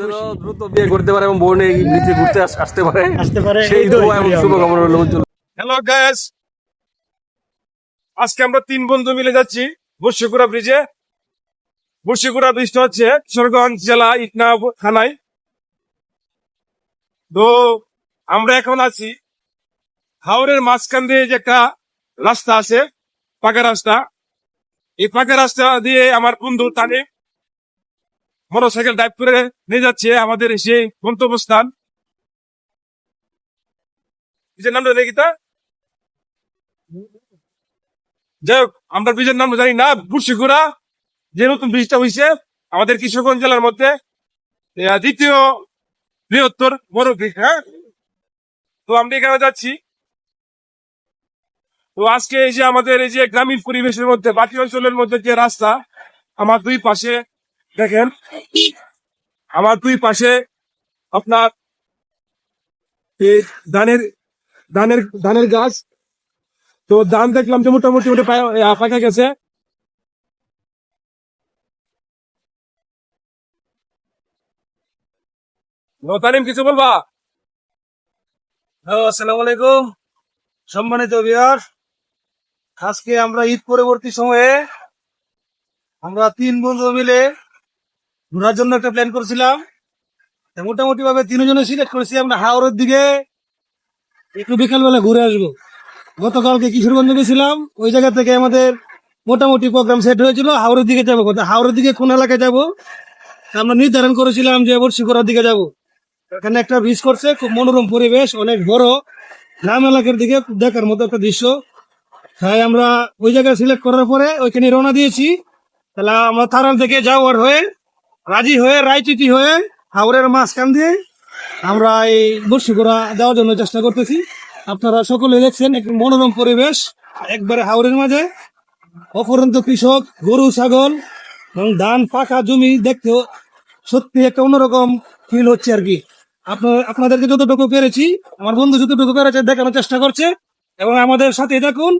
যেন দ্রুত বিয়ে করতে পারে এবং বউ নিয়ে ব্রিজে ঘুরতে আসতে পারে আসতে পারে সেই দোয়া এবং আমরা। শুভকামনা রইল হ্যালো গ্যাস আজকে আমরা তিন বন্ধু মিলে যাচ্ছি বর্ষিকুড়া ব্রিজে। বর্ষিকুড়া ব্রিজটা হচ্ছে কিশোরগঞ্জ জেলা ইটনা থানায়। তো আমরা এখন আছি হাওড়ের মাঝখান দিয়ে যে একটা রাস্তা আছে পাকা রাস্তা। এই পাকা রাস্তা দিয়ে আমার বন্ধু তানি মোটরসাইকেল ড্রাইভ করে নিয়ে যাচ্ছে আমাদের সেই গন্তব্যস্থান। নিজের নামটা দেখি তা যাই হোক, আমরা ব্রিজের নাম জানি না বুড়শিগুড়া যে নতুন ব্রিজটা হয়েছে আমাদের কিশোরগঞ্জ জেলার মধ্যে। দ্বিতীয় বৃহত্তর বড় ব্রিজ হ্যাঁ? তো আমরা এখানে যাচ্ছি। তো আজকে এই যে আমাদের এই যে গ্রামীণ পরিবেশের মধ্যে, বাকি অঞ্চলের মধ্যে যে রাস্তা, আমার দুই পাশে দেখেন আমার দুই পাশে আপনার এই ধানের ধানের ধানের গাছ। তো ধান দেখলাম যে মোটামুটি ওটা গেছে। ও, তানিম কিছু বলবা? আসসালামু আলাইকুম। সম্মানিত বিহার আজকে আমরা ঈদ পরবর্তী সময়ে আমরা তিন বন্ধু মিলে ঘোরার জন্য একটা প্ল্যান করেছিলাম। মোটামুটি ভাবে তিনজনে সিলেক্ট করেছি আমরা হাওড়ের দিকে। একটু বিকালবেলা ঘুরে আসব। গতকালকে কিশোরগঞ্জ গেছিলাম। ওই জায়গা থেকে আমাদের মোটামুটি প্রোগ্রাম সেট হয়েছিল, হাওড়ের দিকে যাব। কথা হাওড়ের দিকে কোন এলাকায় যাব? আমরা নির্ধারণ করেছিলাম যে এবার বর্ষিকরার দিকে যাব। এখানে একটা ব্রিজ করছে, খুব মনোরম পরিবেশ, অনেক বড়। গ্রাম এলাকার দিকে দেখার মতো একটা দৃশ্য। তাই আমরা ওই জায়গায় সিলেক্ট করার পরে ওইখানে রওনা দিয়েছি। তাহলে আমরা থানার থেকে যাওয়ার হয়ে রাজি হয়ে রায়চিটি হয়ে হাওড়ের মাঝখান দিয়ে আমরা এই বর্ষিকরা দেওয়ার জন্য চেষ্টা করতেছি। আপনারা সকলে দেখছেন এক মনোরম পরিবেশ, একবারে হাওড়ের মাঝে। অপরন্ত কৃষক, গরু, ছাগল এবং ধান, পাকা জমি দেখতেও সত্যি একটা অন্যরকম ফিল হচ্ছে আর কি। আপনার, আপনাদেরকে যতটুকু পেরেছি, আমার বন্ধু যতটুকু পেরেছে দেখানোর চেষ্টা করছে। এবং আমাদের সাথে দেখুন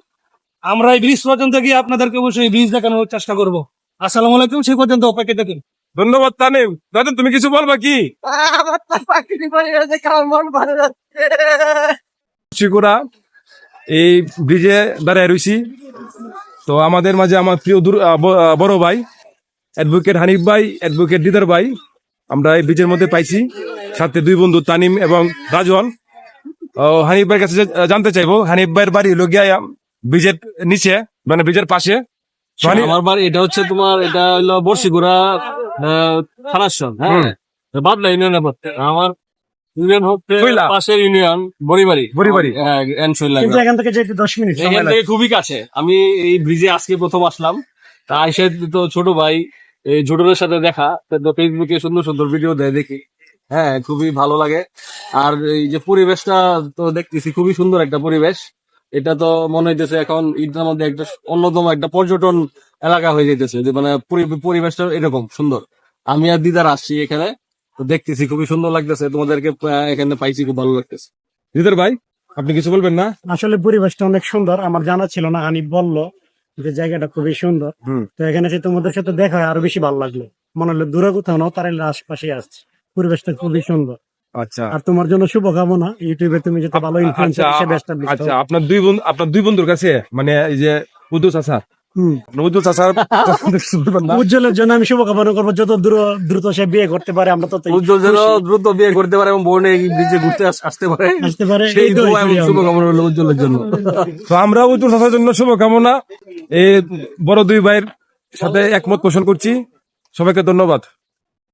আমরা এই ব্রিজ পর্যন্ত গিয়ে আপনাদেরকে অবশ্যই ব্রিজ দেখানোর চেষ্টা করব। আসসালামু আলাইকুম সেই পর্যন্ত অপেক্ষা দেখুন ধন্যবাদ তানিম। দাদা তুমি কিছু বলবা কি? মন শিকুরা এই ব্রিজে দাঁড়ায় রয়েছি তো আমাদের মাঝে আমার প্রিয় বড় ভাই অ্যাডভোকেট হানিফ ভাই অ্যাডভোকেট দিদার ভাই আমরা এই ব্রিজের মধ্যে পাইছি। সাথে দুই বন্ধু তানিম এবং রাজন ও, হানিফ ভাইয়ের কাছে জানতে চাইব হানিফ ভাইয়ের বাড়ি হলো গিয়া ব্রিজের নিচে মানে ব্রিজের পাশে। আমার বাড়ি এটা হচ্ছে তোমার এটা হলো বর্ষিগুড়া থানাশ্বর হ্যাঁ? বাদলা ইউনিয়নের মধ্যে আমার ইউনিয়ন হচ্ছে। পাশের ইউনিয়ন বড়িবাড়ি। বড়িবাড়ি। হ্যাঁ কিন্তু এখান থেকে যেতে দশ মিনিট এখান থেকে খুবই কাছে। আমি এই ব্রিজে আজকে প্রথম আসলাম। তা এসে তো ছোট ভাই এই জোটনের সাথে দেখা। তো ফেসবুকে সুন্দর সুন্দর ভিডিও দেয় দেখি। হ্যাঁ খুবই ভালো লাগে। আর এই যে পরিবেশটা তো দেখতেছি খুবই সুন্দর একটা পরিবেশ। এটা তো মনে হইতেছে এখন ঈদের মধ্যে একটা অন্যতম একটা পর্যটন এলাকা হয়ে যাইতেছে। যে মানে পরিবেশটা এরকম সুন্দর। আমি আর দিদার আসছি এখানে তো দেখতেছি খুবই সুন্দর লাগতেছে। তোমাদেরকে এখানে পাইছি খুব ভালো লাগতেছে। দিদার ভাই আপনি কিছু বলবেন না? আসলে পরিবেশটা অনেক সুন্দর আমার জানা ছিল না হানিফ বলল যে জায়গাটা খুবই সুন্দর। হুম। তো এখানে যে তোমাদের সাথে দেখা হয় আরও বেশি ভালো লাগল। মনে হলো দূরে কোথাও না তার আশপাশে আসছে। পরিবেশটা খুবই সুন্দর। আচ্ছা। আর তোমার জন্য শুভকামনা ইউটিউবে তুমি যাতে ভালো আচ্ছা ইনফ্লুয়েন্সার হিসেবে establish আচ্ছা আপনার দুই বন্ধু আপনার দুই বন্ধুর কাছে মানে এই যে না? উজ্জ্বলের জন্য আমি শুভকামনা করব যত দ্রুত সে বিয়ে করতে পারে আমরা তত উজ্জ্বল যেন দ্রুত বিয়ে করতে পারে এবং ব্রিজে ঘুরতে আসতে পারে আসতে সেই। শুভকামনা উজ্জ্বলের জন্য। তো আমরা উদ্দুল চাষার জন্য শুভকামনা এই বড় দুই ভাইয়ের সাথে একমত পোষণ করছি। সবাইকে ধন্যবাদ।